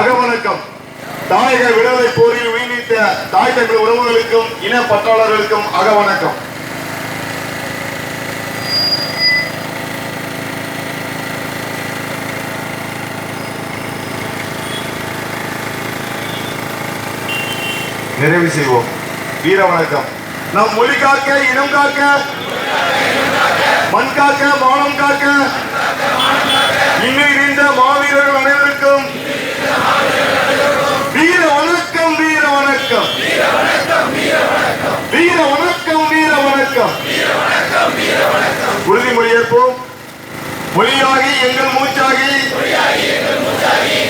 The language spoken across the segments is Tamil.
அகவணக்கம். தாயக விடுதலை போரில் உயிர்நீத்த தாய் தமிழ் உறவுகளுக்கும் இன பற்றாளர்களுக்கும் அகவணக்கம். நிறைவு செய்வோம். வீர வணக்கம். நம் மொழி காக்க இனம் காக்க மண் காக்க மானம் காக்க இன்னும் இருந்த மாவீரர்கள் அனைவருக்கும் வீர வணக்கம் வீர வணக்கம் வீர வணக்கம் வீர வணக்கம் உறுதிமொழி ஏற்போம் மொழியாகி எங்கள் மூச்சாகி.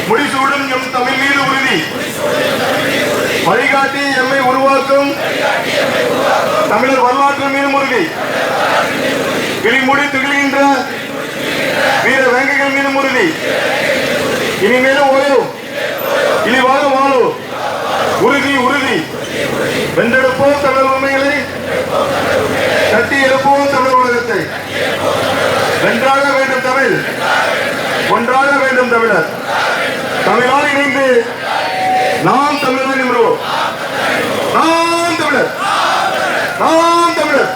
முடிசூடும் எம் தமிழ் மீது உறுதி. வழிகாட்டி எம்மை உருவாக்கும். தமிழர் வரலாற்று மீதும் உறுதி. கிளிமுடி திகழ்கின்ற வீர வேங்கைகள் மீதும் உறுதி. இனிமேலும் ஓயும் இழிவாக வாழும். உறுதி உறுதி. வென்றெடுப்போம் தமிழ் உண்மைகளை கட்டி எழுப்போம் தமிழ் உலகத்தை. வென்றாக தமிழர்கள் ஒன்றாக வேண்டும் தமிழர் தமிழால் இணைந்து நாம் தமிழர்கள் நின்றோம். நாம் தமிழர். நாம் தமிழர்.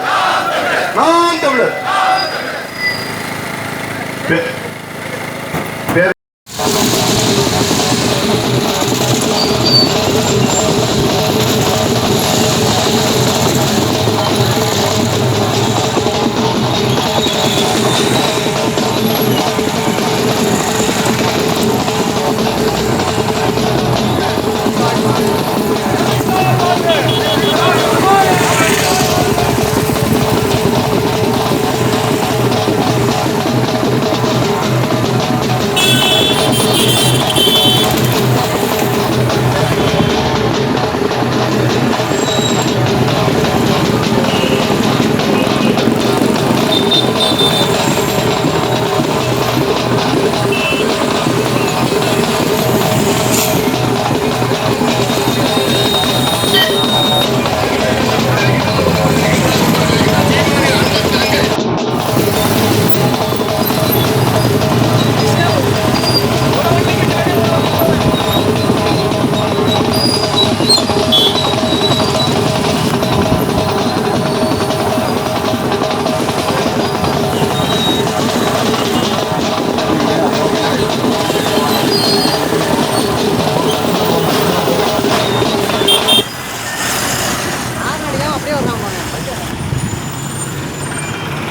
நாம் தமிழர்.